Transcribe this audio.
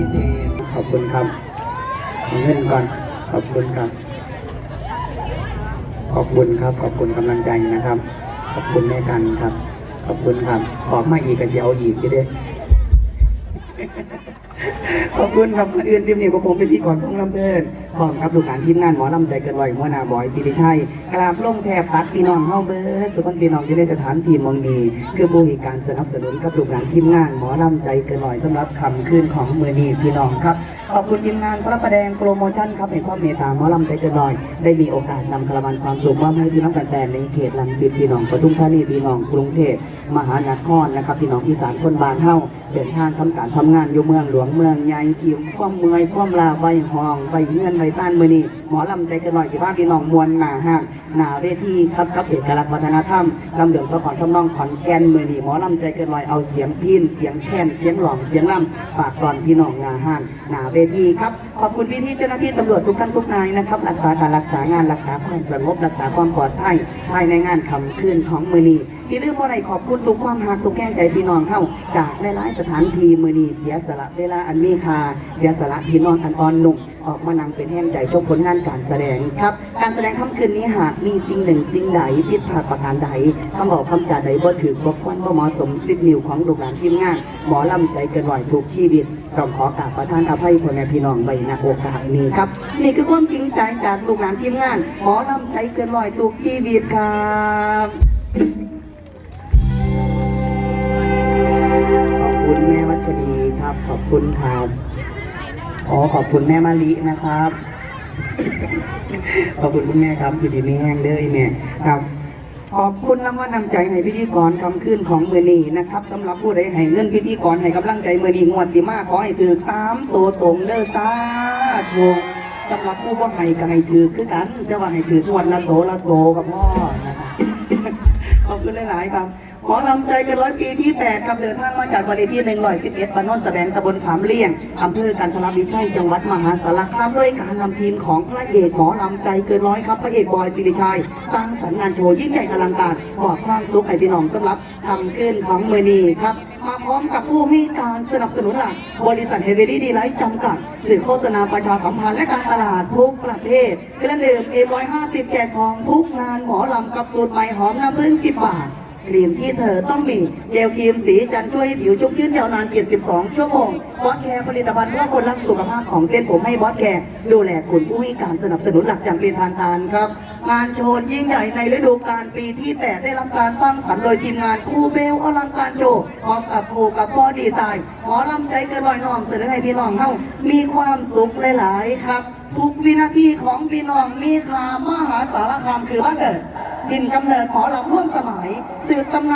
พิเศษ ขอบคุณครับเอาเงินก่อน ขอบคุณครับ ขอบคุณครับ ขอบคุณกำลังใจนะครับ ขอบคุณแม่กันครับ ขอบคุณครับออกมาอีกก็เสียเอาอีกทีเด้ ขอบคุณครับคนอื่นซิมนี่กับผมเป็นที่ก่อนของลำเดินพร้อมครับลูกหลานทีมงานหมอลำใจเกินร้อยหัวหน้าบอยสิริชัยกราบลงแทบตักพี่น้องเฮาเบิร์ดสุขนพี่น้องจะได้สถานที่มองนีคือผู้ให้การสนับสนุนกับลูกหลานทีมงานหมอลำใจเกินร้อยสำหรับคำคืนของมือนีพี่น้องครับ ขอบคุณทีมงานพระประแดงโปรโมชั่นครับให้ความเมตตาหมอลำใจเกินร้อยได้มีโอกาสนำกระบานความสุขมอบให้พี่น้องแฟนๆในเขตลังสิตพี่น้องปทุมธานีพี่น้องกรุงเทพมหานครนะครับพี่น้องอีสานคนบานเฮาเดินทางทำการทำงานอยู่เมืองหลวงเมืองใหญ่ทีมความเมื่อยความลาใบห้องใบเงื่อนใบซ่านมือนี้หมอลำใจเกันหน่อยจิบ้าพี่น้องมวลหนาห้างหนาเวทีครับกับเอกลักษณ์วัฒนธรรมลำเดือดตะกอนทำนองขอนแก่นมือนี้หมอลำใจเกันหน่อยเอาเสียงพินเสียงแคนเสียงหลองเสียงล่ำฝากตอนพี่น้องหนาห้างหนาเวทีครับขอบคุณพี่ที่เจ้าหน้าที่ตำรวจทุกท่านทุกนายนะครับรักษาการรักษางานรักษาความสงบรักษาความปลอดภัยภายในงานคำคืนของมือนี้ที่เรื่องว่าไรขอบคุณทุกความหักทุกแก้งใจพี่น้องเข้าจากหลายๆสถานที่มือนี้เสียสละเวลาอันมีค่าเสียสละพี่น้องอันอ่อนหนุ่มออกมานำเป็นแห่งใจชมผลงานการแสดงครับ การแสดงค่ำคืนนี้หากมีจริงหนึ่งสิ่งใดผิดพลาดประการใดคำบอกคำจาใดบ่ถือบ่ควรบ่เหมาะสมสิบนิ้วของลูกหลานทีมงานหมอลำใจเกินร้อยทุกชีวิตต้องขอกราบประทานอภัยพ่อแม่พี่น้องไว้ณโอกาสนี้ครับ นี่คือความจริงใจจากลูกหลานทีมงาน หมอลำใจเกินร้อยทุกชีวิตครับขอบคุณแม่วัชรี ครับ ขอบคุณครับอ๋อขอบคุณแม่มาลินะครับ ขอบคุณคุณแม่ครับอยู่ดีไม่แห้งเด้อไอ้แม่ครับ ขอบคุณรางวัลนำใจให้พิธีกรคำขึ้นของมือนีนะครับสำหรับผู้ใดให้เงินพิธีกรให้กำลังใจมือนีงวดสิมาขอให้ถือสามตัวตรงเด้อสาธุสำหรับผู้บ่ให้ก็ให้ถือคือกันแต่ว่าให้ถืองวดละโตละโตกับพ่อนะ ขอบคุณหลายๆครับหมอลำใจเกันร้อยปีที่8ครับเดินทางมาจากวันที่หนึ่งร้อยสิบเอ็ดบ้านโนนแสดงตำบลขามเลี่ยงอำเภอกันทรวิชัยจังหวัดมหาสารคามด้วยการนำทีมของพระเอกหมอลำใจเกินร้อยครับพระเอกบอยสิริชัย สร้างสรรค์งานโชว์ยิ่งใหญ่อลังการบอกความสุขให้พี่น้องสำหรับคำขึ้นของเมนีครับ มาพร้อมกับผู้ให้การสนับสนุนหลัก บริษัทเฮเวอรี่ดีไลท์จำกัด สื่อโฆษณาประชาสัมพันธ์และการตลาดทุกประเภทเครื่องดื่มเอ็มร้อยห้าสิบแจกของทุกงานหมอลำกับสูตรใหม่หอมน้ำผึ้งสิบบาท ครีมที่เธอต้องมีเจลครีมสีจันช่วยให้ผิวชุ่มชื้นยาวนานเกียร12 ชั่วโมงบอสแคร์ผลิตภัณฑ์เพื่อคนรักสุขภาพของเส้นผมให้บอสแคร์ดูแลคุณผู้ให้การสนับสนุนหลักอย่างเป็นทางการครับ งานโชว์ยิ่งใหญ่ในฤดูกาลปีที่ 8 ได้รับการสร้างสรรค์โดยทีมงานครูเบลอลังการโชว์พร้อมกับครูกับพ่อดีไซน์หมอลำใจเกินร้อยน้องเสนอให้พี่น้องเฮามีความสุขหลาย ๆ ครับทุกวินาทีของพี่น้องมีคามหาสารคามคือบ้านเกิด ถิ่นกำเนิดหมอลำร่วมสมัยสืบตำนาน